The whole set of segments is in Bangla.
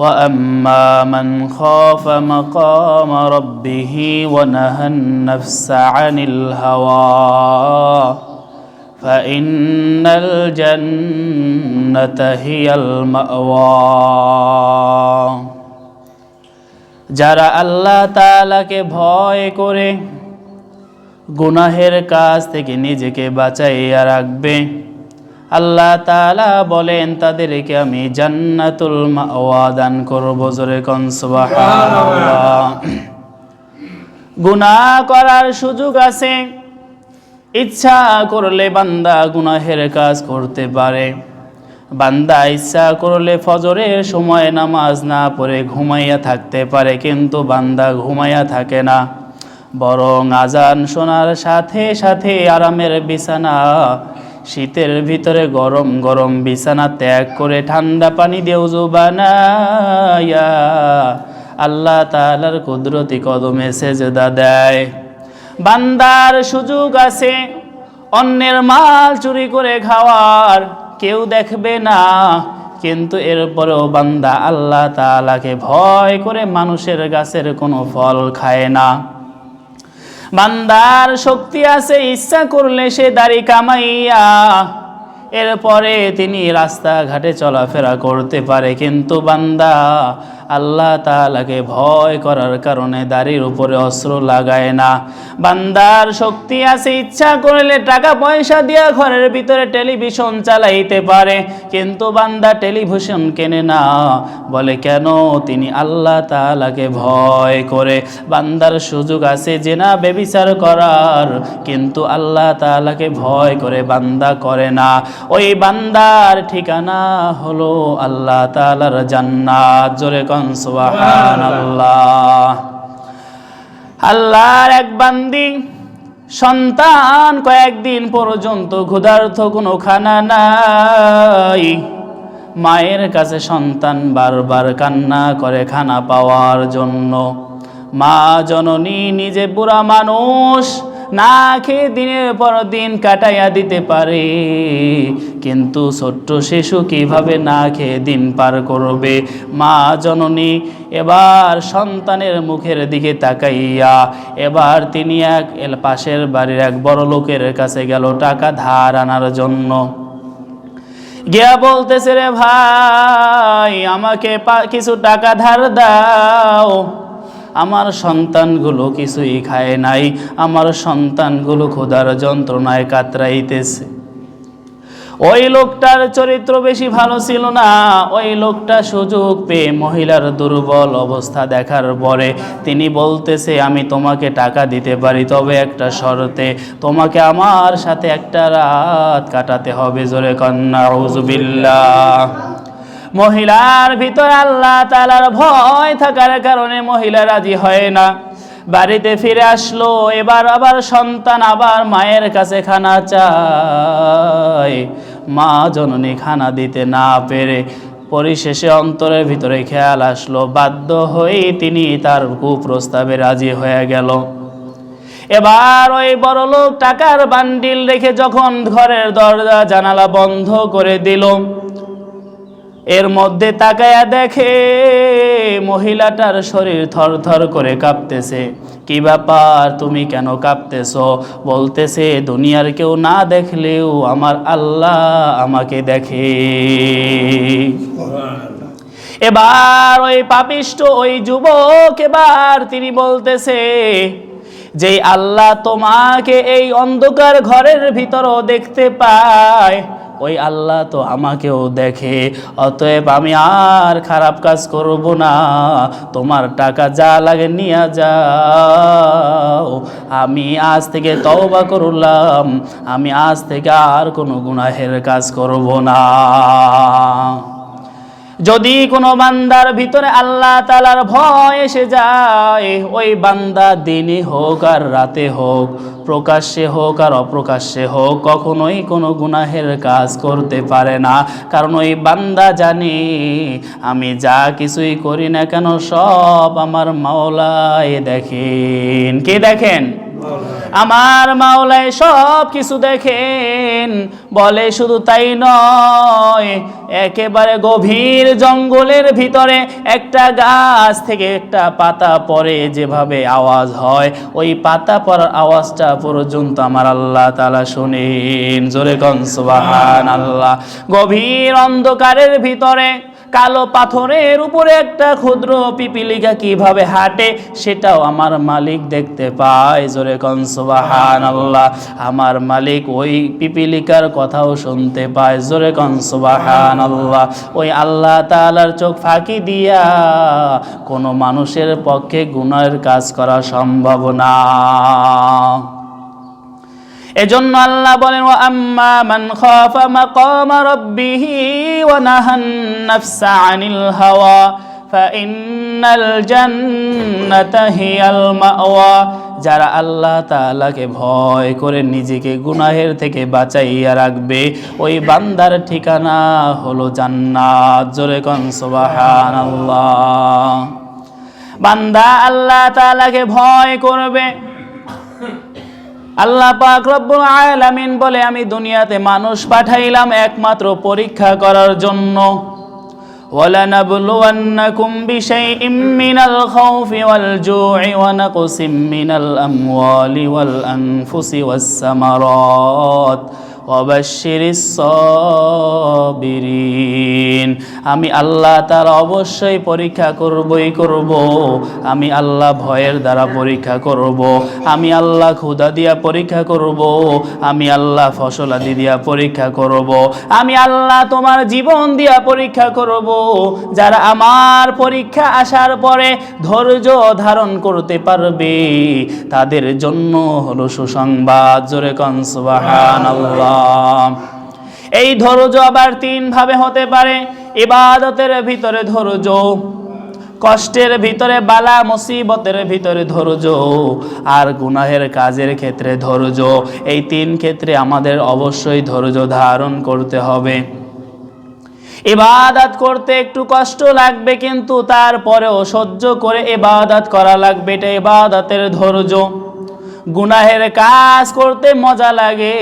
واما من خاف مقام ربه ونهى النفس عن الهوى فان الجنه هي الماوى যারা আল্লাহ তাআলাকে ভয় করে গুনাহের কাজ থেকে নিজেকে বাঁচাইয়া রাখবে আল্লাহ তাআলা বলেন, তাদেরকে আমি জান্নাতুল মাওয়া দান করব জোরে সুবহানাল্লাহ। করার সুযোগ আছে। ইচ্ছা করলে বান্দা গুনাহের কাজ করতে পারে। বান্দা ইচ্ছা করলে ফজরের সময় নামাজ না পড়ে ঘুমাইয়া থাকতে পারে, কিন্তু বান্দা ঘুমাইয়া থাকে না। বরং আজান শোনার সাথে সাথে আরামের বিছানা শীতের ভিতরে গরম গরম বিছানা ত্যাগ করে ঠান্ডা পানি দিয়ে উজু বানায়া আল্লাহ তাআলার কুদরতি কদমে সেজদা দেয়। বান্দার সুযোগ আছে, অন্যের মাল চুরি করে খাওয়ার, কেউ দেখবে না। কিন্তু এরপরেও বান্দা আল্লাহ তাআলাকে ভয় করে মানুষের গাছের কোনো ফল খায় না। বান্দার শক্তি আছে, ইচ্ছা করলে সে দাড়ি কামাইয়া এরপরে তিনি রাস্তাঘাটে চলাফেরা করতে পারে। কিন্তু বান্দা আল্লাহ তাআলাকে ভয় করার কারণে দাড়ির উপরে অস্ত্র লাগায় না। বান্দার শক্তি আছে, ইচ্ছা করলে টাকা পয়সা দিয়া ঘরের ভিতরে টেলিভিশন চালাইতে পারে, কিন্তু বান্দা টেলিভিশন কেনে না। বলে, কেন? তিনি আল্লাহ তাআলাকে ভয় করে। বান্দার সুযোগ আছে যে না বেবিচার করার, কিন্তু আল্লাহ তাআলাকে ভয় করে, বান্দা করে না। ওই বান্দার ঠিকানা হলো আল্লাহ তাআলার জান্নাত। জোরে কন সুবহানাল্লাহ। আল্লাহর এক বান্দি সন্তান কয়েকদিন পর্যন্ত ক্ষুধার্থ কোনো খানা নাই। মায়ের কাছে সন্তান বারবার কান্না করে খানা পাওয়ার জন্য। মা জননী নিজে বুড়া মানুষ না খেয়ে দিনের পর দিন কাটাইয়া দিতে পারে। কিন্তু ছোট্ট শিশু কীভাবে না খেয়ে দিন পার করবে? মা জননী, এবার সন্তানের মুখের দিকে তাকাইয়া, এবার তিনি এক পাশের বাড়ির এক বড় লোকের কাছে গেল টাকা ধার আনার জন্য। গিয়া বলতেছে, রে ভাই, আমাকে কিছু টাকা ধার দাও। আমার সন্তানগুলো কিছুই খায় নাই, আমার সন্তানগুলো ক্ষুধার যন্ত্রণায় কাতরাইতেছে। ওই লোকটার চরিত্র বেশি ভালো ছিল না, ওই লোকটা সুযোগ পেয়ে মহিলার দুর্বল অবস্থা দেখার পরে তিনি বলতেছে, আমি তোমাকে টাকা দিতে পারি, তবে একটা শর্তে, তোমাকে আমার সাথে একটা রাত কাটাতে হবে। জোরে কন্যা উজুবিল্লাহ মহিলার ভিতর আল্লাহ তালার ভয় থাকার কারণে মহিলা রাজি হয় না। বাড়িতে ফিরে আসলো, এবার আবার সন্তান আবার মায়ের কাছে খানা চায়। মা জননী খানা দিতে না পেরে পরিশেষে অন্তরের ভিতরে খেয়াল আসলো, বাধ্য হয়ে তিনি তার কুপ্রস্তাবে রাজি হয়ে গেল। এবার ওই বড় লোক টাকার বান্ডিল রেখে যখন ঘরের দরজা জানালা বন্ধ করে দিল এর মধ্যে তাকায়া দেখে মহিলাটার শরীর থরথর করে কাঁপতেছে। কি ব্যাপার? তুমি কেন কাঁপতেছ? বলতেছে, দুনিয়ার কেউ না দেখলেও আমার আল্লাহ আমাকে দেখে। এবার ওই পাপিষ্ট ওই যুবক, এবার তিনি বলতেছে, যে আল্লাহ তোমাকে এই অন্ধকার ঘরের ভিতরও দেখতে পায় ওই আল্লাহ তো আমাকেও দেখে। অতএব আমি আর খারাপ কাজ করব না। তোমার টাকা যা লাগে নিয়ে যাও। আমি আজ থেকে তওবা করলাম। আমি আজ থেকে আর কোনো গুনাহের কাজ করব না। যদি কোনো বান্দার ভিতরে আল্লাহ তালার ভয় এসে যায়, ওই বান্দা দিনে হোক আর রাতে হোক, প্রকাশ্যে হোক আর অপ্রকাশ্যে হোক, কখনোই কোনো গুনাহের কাজ করতে পারে না। কারণ ওই বান্দা জানি, আমি যা কিছুই করি না কেন সব আমার মাওলায় দেখেন। কে দেখেন? আমার মাওলাই সব কিছু দেখেন, বলে শুধু তাই নয়, একেবারে গভীর জঙ্গলের ভিতরে একটা গাছ থেকে একটা পাতা পড়ে যেভাবে আওয়াজ হয়। ওই পাতা পড়ার আওয়াজটা পর্যন্ত আমার আল্লাহ তালা শোনেন। জোরে কনসবাহান আল্লাহ গভীর অন্ধকারের ভিতরে কালো পাথরের উপরে একটা ক্ষুদ্র পিপিলিকা কীভাবে হাঁটে সেটাও আমার মালিক দেখতে পায়। জোরে কনসবাহান আল্লাহ আমার মালিক ওই পিপিলিকার কথাও শুনতে পায়। জোরে কনসবাহান আল্লাহ ওই আল্লাহ তালার চোখ ফাঁকি দিয়া কোনো মানুষের পক্ষে গুণের কাজ করা সম্ভব না। এজন্য আল্লাহ বলেন ও আম্মা মান খাফা মাকাম রাব্বিহি ওয়া নাহান নাফসা আনিল হাওয়া ফাইন্নাল জান্নাতা হিয়াল মাওয়া। যারা আল্লাহ তাআলাকে ভয় করে নিজেকে গুনাহের থেকে বাঁচাইয়া রাখবে, ওই বান্দার ঠিকানা হলো জান্নাত। জোরে কোন, সুবহানাল্লাহ। বান্দা আল্লাহ তাআলাকে ভয় করবে। আল্লাহ পাক রব্বুল আলামিন বলে আমি দুনিয়াতে মানুষ পাঠাইলাম একমাত্র পরীক্ষা করার জন্য ولنبلونكم بشيء من الخوف والجوع ونقص من الأموال والأنفس والثمرات অবাশির সবিরিন। আমি আল্লাহ তার অবশ্যই পরীক্ষা করবই করব। আমি আল্লাহ ভয়ের দ্বারা পরীক্ষা করব। আমি আল্লাহ ক্ষুদা দিয়া পরীক্ষা করব। আমি আল্লাহ ফসলাদি দিয়া পরীক্ষা করব। আমি আল্লাহ তোমার জীবন দিয়া পরীক্ষা করব। যারা আমার পরীক্ষা আসার পরে ধৈর্য ধারণ করতে পারবে, তাদের জন্য হলো সুসংবাদ। জোরে কনসবাহান আল্লাহ এই ধৈর্য আবার তিন ভাবে হতে পারে, ইবাদতের ভিতরে ধৈর্য, কষ্টের ভিতরে বালা, মুসিবতের ভিতরে ধৈর্য, আর গুনাহের কাজের ক্ষেত্রে ধৈর্য। এই তিন ক্ষেত্রে আমাদের অবশ্যই ধৈর্য ধারণ করতে হবে। ইবাদত করতে একটু কষ্ট লাগবে, কিন্তু তারপরেও সহ্য করে ইবাদত করা লাগবে, এটা ইবাদতের ধৈর্য। গুনাহের কাজ করতে মজা লাগে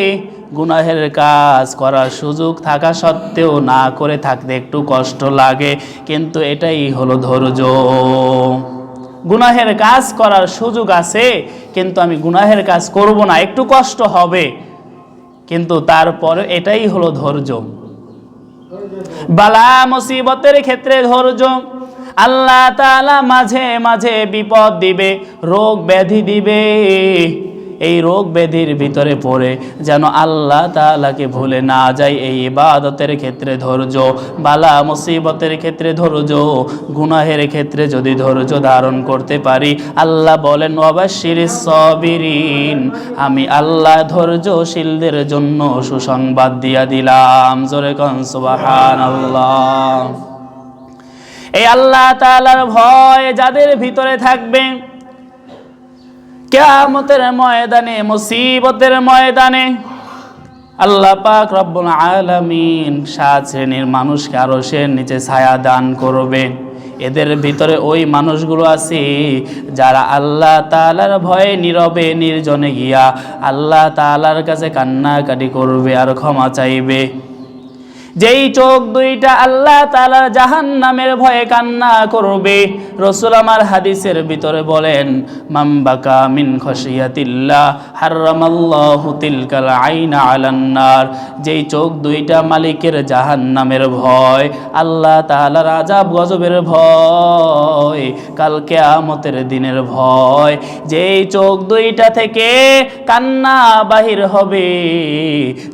গুনাহের কাজ করার সুযোগ থাকা সত্ত্বেও না করে থাকতে একটু কষ্ট লাগে, কিন্তু এটাই হলো ধৈর্য। গুনাহের কাজ করার সুযোগ আছে, কিন্তু আমি গুনাহের কাজ করব না, একটু কষ্ট হবে, কিন্তু তারপরে এটাই হলো ধৈর্য। বালা মুসিবতের ক্ষেত্রে ধৈর্য, আল্লাহ তাআলা মাঝে মাঝে বিপদ দিবে, রোগ ব্যাধি দিবে। এই রোগ ব্যাধির ভিতরে পড়ে, যেন আল্লাহ তাআলাকে ভুলে না যায় এই ইবাদতের ক্ষেত্রে ধৈর্য, বালা মুসিবতের ক্ষেত্রে ধৈর্য, গুনাহের ক্ষেত্রে যদি ধৈর্য ধারণ করতে পারি। আল্লাহ বলেন অবাশির সবিরিন আমি আল্লাহ ধৈর্যশীলদের জন্য সুসংবাদ দিয়া দিলাম। জোরে কন, সুবহানাল্লাহ। এই আল্লাহ তাআলার ভয় যাদের ভিতরে থাকবে কেয়ামতের ময়দানে, মুসিবতের ময়দানে আল্লাহ পাক রব্বুল আলামিন সাত শ্রেণির মানুষকে আরও সে নিচে ছায়া দান করবে। এদের ভিতরে ওই মানুষগুলো আছে যারা আল্লাহ তাআলার ভয়ে নীরবে, নির্জনে গিয়া আল্লাহ তাআলার কাছে কান্নাকাটি করবে আর ক্ষমা চাইবে। যেই চোখ দুইটা আল্লাহ তালার জাহান নামের ভয়ে কান্না করবে, রসুল আমার হাদিসের ভিতরে বলেন মাম্বাকা মিন খসিয়াতিল্লাহ হারামাল্লাহু তিলকাল আইনা আলান্নার যেই চোখ দুইটা মালিকের জাহান নামের ভয়, আল্লাহ গজবের ভয়, কাল কেয়ামতের দিনের ভয়। যেই চোখ দুইটা থেকে কান্না বাহির হবে,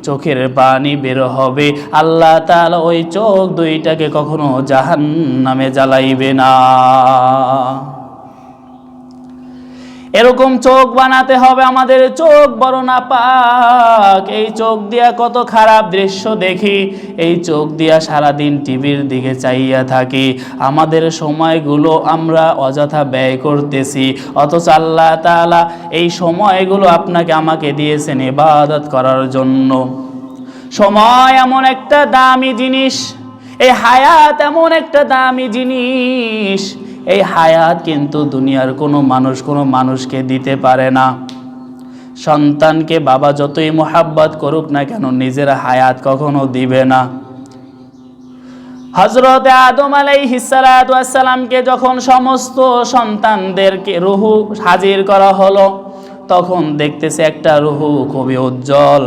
চোখের পানি বের হবে, আল্লাহ তাআলা ওই চোখ দুইটাকে কখনো জাহান নামে জ্বালাইবে না। এরকম চোখ বানাতে হবে আমাদের চোখ, বড় না পাক এই চোখ দিয়া কত খারাপ দৃশ্য দেখি, এই চোখ দিয়া সারাদিন টিভির দিকে চাইয়া থাকি। আমাদের সময়গুলো আমরা অযথা ব্যয় করতেছি, অথচ আল্লাহ তালা এই সময়গুলো আপনাকে আমাকে দিয়েছেন ইবাদত করার জন্য। সময় এমন একটা দামি জিনিস, এই হায়াত এমন একটা দামি জিনিস, এই হায়াত কিন্তু দুনিয়ার কোনো মানুষ কোনো মানুষকে দিতে পারে না। সন্তানকে বাবা যতই মোহাব্বত করুক না কেন নিজের হায়াত কখনো দিবে না। হজরত আদম আলাই আলাইহিসালামকে যখন সমস্ত সন্তানদেরকে রুহু হাজির করা হলো, তখন দেখতেছে একটা রুহু খুবই উজ্জ্বল।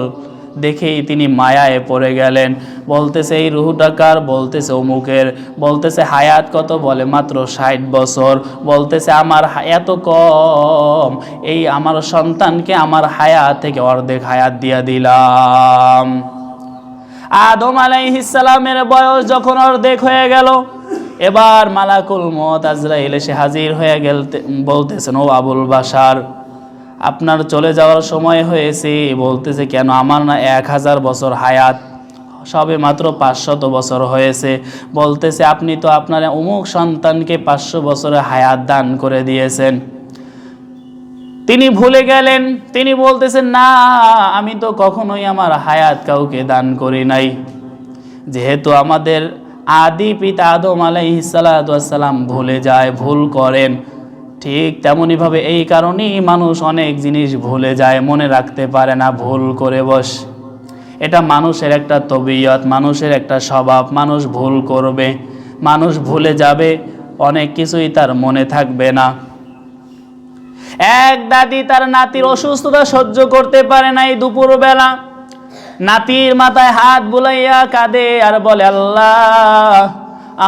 দেখেই তিনি মায়ায় পড়ে গেলেন। বলতেছে, এই রুহুটা কার? বলতেছে, অমুকের। বলতেছে, হায়াত কত? বলে, মাত্র ষাট বছর। বলতেছে, আমার এত কম। এই আমার সন্তানকে আমার হায়াত থেকে অর্ধেক হায়াত দিয়া দিলাম। আদম আলাইহিসালামের বয়স যখন অর্ধেক হয়ে গেল, এবার মালাকুল মত আজরাইল এসে হাজির হয়ে গেল বলতেছেন, ও আবুল বাসার আপনার চলে যাওয়ার সময় হয়েছে, বলতেছে কেন আমার না এক হাজার বছর হায়াত, সবে মাত্র পাঁচশত বছর হয়েছে। বলতেছে, আপনি তো আপনার অমুক সন্তানকে পাঁচশো বছরের হায়াত দান করে দিয়েছেন। তিনি ভুলে গেলেন, তিনি বলতেছেন, না, আমি তো কখনোই আমার হায়াত কাউকে দান করি নাই। যেহেতু আমাদের আদি পিতা আদম আলাইসালাম ভুলে যায়, ভুল করেন। ঠিক তেমনইভাবে এই কারণেই মানুষ অনেক জিনিস ভুলে যায়, মনে রাখতে পারে না ভুল করে বস। এটা মানুষের একটা তবিয়ত, মানুষের একটা স্বভাব, মানুষ ভুল করবে, মানুষ ভুলে যাবে, অনেক কিছুই তার মনে থাকবে না। এক দাদি তার নাতির অসুস্থতা সহ্য করতে পারে নাই দুপুরবেলা। নাতির মাথায় হাত বুলাইয়া কাঁদে আর বলে, আল্লাহ,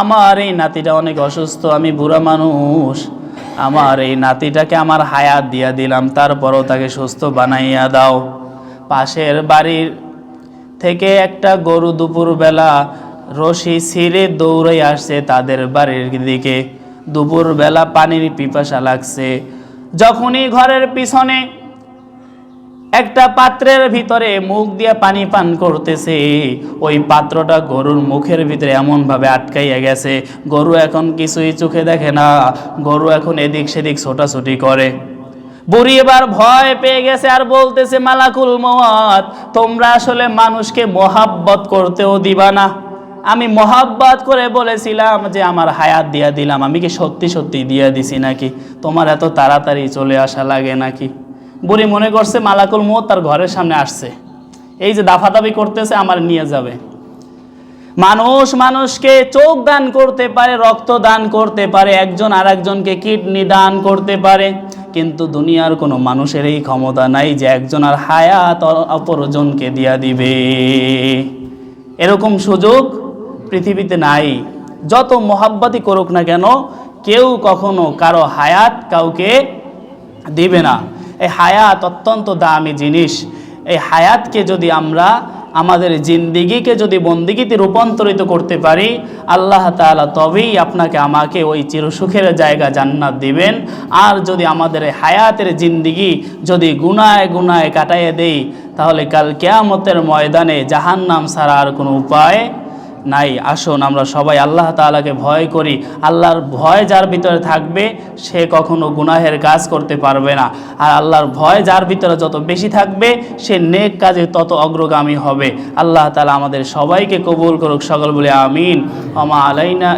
আমার এই নাতিটা অনেক অসুস্থ, আমি বুড়া মানুষ। আমার এই নাতিটাকে আমার হায়াত দিয়া দিলাম, তারপরও তাকে সুস্থ বানাইয়া দাও। পাশের বাড়ির থেকে একটা গরু দুপুরবেলা রশি ছিঁড়ে দৌড়ে আসছে তাদের বাড়ির দিকে। দুপুরবেলা পানির পিপাসা লাগছে। যখনই ঘরের পিছনে একটা পাত্রের ভিতরে মুখ দিয়ে পানি পান করতেছে। ওই পাত্রটা গরুর মুখের ভিতরে এমনভাবে আটকাইয়া গেছে। গরু এখন কিছুই চোখে দেখে না। গরু এখন এদিক সেদিক ছোটাছুটি করে। বুড়ি এবার ভয় পেয়ে গেছে আর বলতেছে, মালাকুল মওয়াত, তোমরা আসলে মানুষকে মোহাব্বত করতেও দিবা না। আমি মোহাব্বত করে বলেছিলাম যে, আমার হায়াত দিয়া দিলাম। আমি কি সত্যি সত্যি দিয়া দিছি নাকি? তোমার এত তাড়াতাড়ি চলে আসা লাগে নাকি? বুড়ি মনে করছে মালাকুল মত তার ঘরের সামনে আসছে। এই যে দাফাদাফি করতেছে, আমার নিয়ে যাবে। মানুষ মানুষকে চোখ দান করতে পারে, রক্ত দান করতে পারে, একজন আর একজনকে কিডনি দান করতে পারে, কিন্তু দুনিয়ার কোনো মানুষের এই ক্ষমতা নাই যে একজন আর হায়াত অপরজনকে দিয়া দিবে। এরকম সুযোগ পৃথিবীতে নাই। যত মোহাব্বতই করুক না কেন, কেউ কখনো কারও হায়াত কাউকে দিবে না। এই হায়াত অত্যন্ত দামি জিনিস। এই হায়াতকে যদি আমরা আমাদের জিন্দিগিকে যদি বন্দিগিতে রূপান্তরিত করতে পারি, আল্লাহ তাআলা তবেই আপনাকে আমাকে ওই চিরসুখের জায়গা জান্নাত দিবেন। আর যদি আমাদের হায়াতের জিন্দিগি যদি গুনায় গুনায় কাটাইয়ে দেই, তাহলে কাল কেয়ামতের ময়দানে জাহান্নাম ছাড়া আর কোনো উপায় নাই, আসুন আমরা সবাই আল্লাহ তালাকে ভয় করি। আল্লাহর ভয় যার ভিতরে থাকবে, সে কখনো গুনাহের কাজ করতে পারবে না। আর আল্লাহর ভয় যার ভিতরে যত বেশি থাকবে, সে নেক কাজে তত অগ্রগামী হবে। আল্লাহ তালা আমাদের সবাইকে কবুল করুক, সকল বলে আমিন। আমা আলাইনা